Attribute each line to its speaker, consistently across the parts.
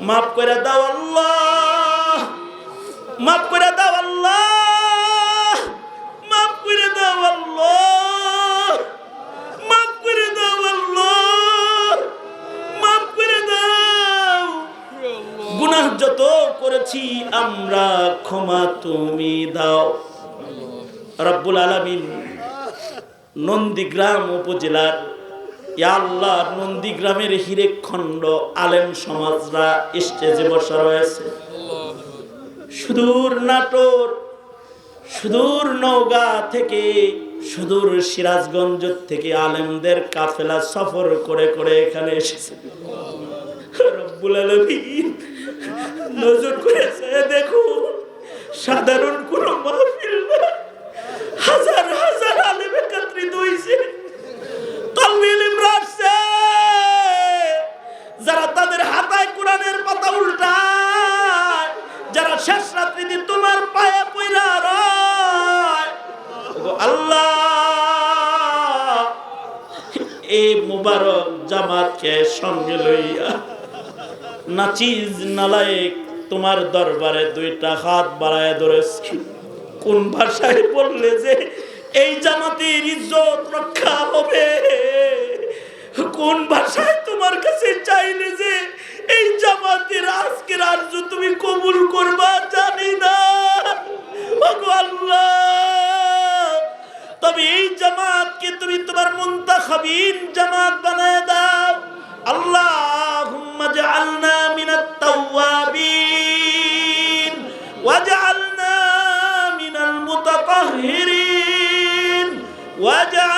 Speaker 1: মাফ করে দাও আল্লাহ। মাফ করে দাও আল্লাহ। মাফ করে দাও আল্লাহ। মাফ করে দাও আল্লাহ। মাফ করে দাও। গুনাহ যত করেছি আমরা ক্ষমা তুমি দাও। রব্বুল আলামিন নন্দীগ্রাম উপজেলার আল্লাহ নন্দীগ্রামের হিরেক খণ্ড আলেম সমাজরা স্টেজে বসা রয়েছে। সুদূর নাটোর, সুদূর নওগাঁ থেকে, সুদূর সিরাজগঞ্জ থেকে আলেমদের কাফেলা সফর করে করে এখানে এসেছে। নজর করেছে দেখো সাধারণ কোনো মাহফিল না। হাজার হাজার আলেম একত্রিত হয়েছে এই মুবারক জামাতকে সঙ্গে লইয়া নাচিজ নালায়েক তোমার দরবারে দুইটা হাত বাড়ায় ধরেছি। কোন ভাষায় বললে যে এই জামাতের ইজ্জত রক্ষা হবে? কোন ভাষায় তোমার কাছে চাইলে যে এই জামাতের আজকের আর্য তুমি কবুল করবা জানি না। ওগো আল্লাহ! মুনতাখাবিন জামাত বানায় দাও। আল্লাহুম্মা জাআলনা মিনাত তাওয়াবিন ওয়াজআলনা মিনাল মুতাতাহহিরিন ওয়াজআলনা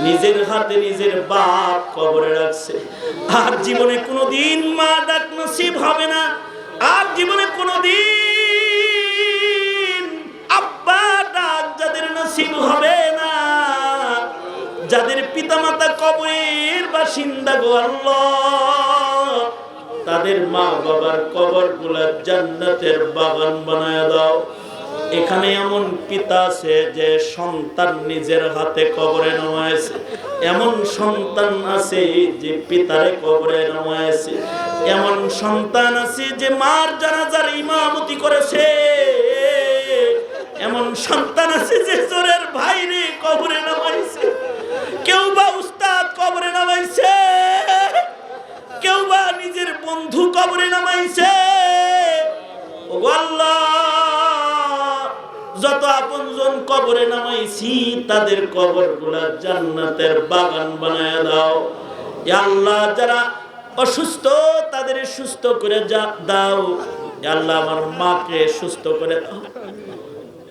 Speaker 1: নিজের হাতে নিজের বাপ কবরে রাখছে। আর জীবনে কোনোদিন মা ডাক নসিব হবে না। আর জীবনে কোনোদিন আব্বা, ডাক যাদের নসিব হবে না। যাদের পিতামাতা কবরের বাসিন্দা গো তাদের মা বাবার কবরগুলা জান্নাতের বাগান বানায় দাও। এখানে এমন পিতা আছে যে সন্তান নিজের হাতে কবরে নামাইছে এমন সন্তান আছে যে পিতারে কবরে নামাইছে এমন সন্তান আছে যে মার জানাজার ইমামতি করেছে। এমন সন্তান আছে যে চোরের ভাইরে নামাইছি, তাদের কবরগুলা জান্নাতের বাগান বানায় দাও। আল্লাহ যারা অসুস্থ, তাদের সুস্থ করে দাও। আল্লাহ আমার মাকে সুস্থ করে দাও।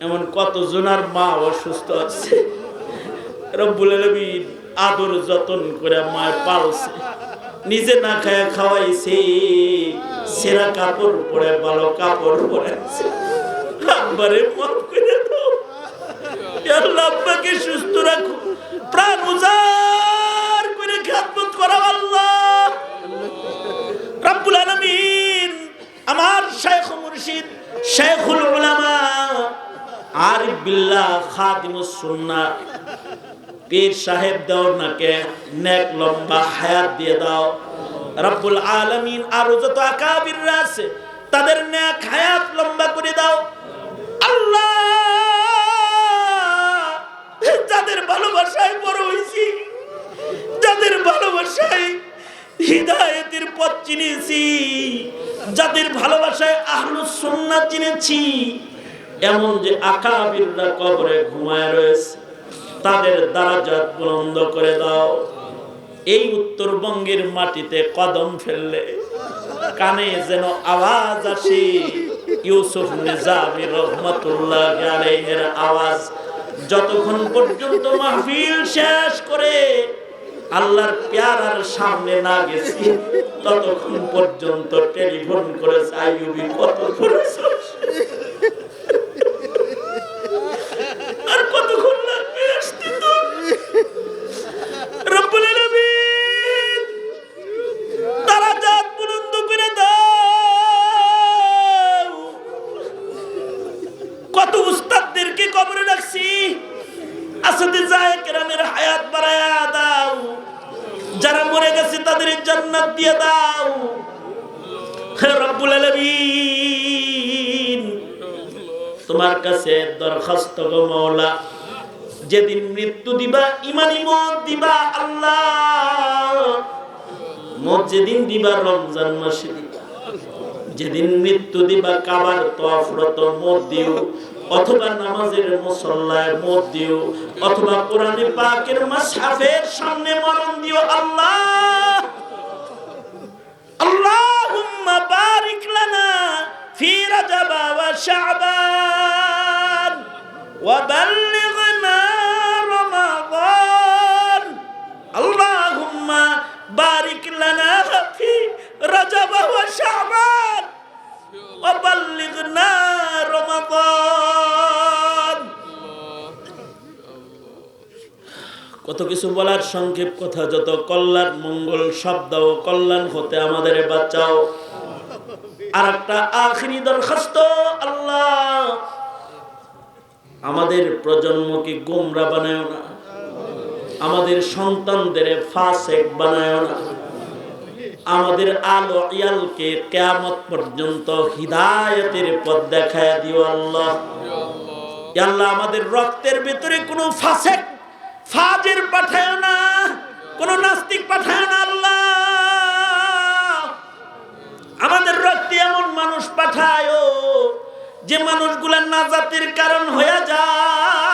Speaker 1: এমন কত জনার মা অসুস্থ আছে? আদর যতন করে মায় পালছে। নিজে না খায় খাওয়াইছে, সেরা কাপড় পরে, ভালো কাপড় পরেছে আব্বারে মাফ করে আল্লাহ সুস্থ রাখো। প্রাণ উজার করে খেদমত করা আল্লাহ। রব্বুল আমার শেখ মুর্শিদ শেখুল উলামা, আরিফ বিল্লাহ খাদিমুস সুন্নাহ। পীর সাহেব দাও নাকে, নেক লম্বা হায়াত দিয়ে দাও। রব্বুল আলামিন আরও যত আকাবিররা আছে, তাদের নেক হায়াত লম্বা চিনেছি যাদের ভালোবাসায় আহলুস সুন্নাহ চিনেছি এমন যে আকাবিররা কবরে ঘুমায় রয়েছে, তাদের দারাজাত বুলন্দ করে দাও। এই উত্তরবঙ্গের মাটিতে কদম ফেললে কানে যেন আওয়াজ আসে। ইউসুফ নিজামি রহমতুল্লাহ আলাইহির আওয়াজ, যতক্ষণ পর্যন্ত মাহফিল শেষ করে আল্লাহর পেয়ারার সামনে না গেছি ততক্ষণ পর্যন্ত টেলিফোন করেছে আইয়ুবি কত করেছ? দিয়ে দাও। হে রব্বুল তোমার কাছে দরখাস্ত গো মাওলা, যেদিন মৃত্যু দিবা, ইমানি মত দিবা আল্লাহ। মত যেদিন দিবা, রমজান মাসে যেদিন মৃত্যু দিবা, কাবার তফরত মত দিও, অথবা নামাজের মুসল্লায় মত দিও, অথবা কোরআনে পাকের মাসহাফের সামনে মরণ দিও আল্লাহ। وبلغنا رمضان اللهم بارك لنا في رجب وشعبان وبلغنا رمضان কত কিছু বলার সংক্ষেপ কথা যত কল্যাণ মঙ্গল শব্দ ও কল্যাণ হতে আমাদের বাঁচাও আর একটা আখরি দরখাস্ত আল্লাহ আমাদের প্রজন্মকে গোমরা বানায় না। আমাদের সন্তানদের ফাসেক বানায় না। আমাদের আলো ইয়ালকে কেয়ামত পর্যন্ত হিদায়তের পথ দেখায় দিও আল্লাহ। আল্লাহ, আমাদের রক্তের ভিতরে কোনো ফাসেক, ফাজের পাঠায় না। কোন নাস্তিক পাঠায় না আল্লাহ। আমাদের রক্তে এমন মানুষ পাঠায় যে মানুষগুলা নাজাতের কারণ হয়ে যায়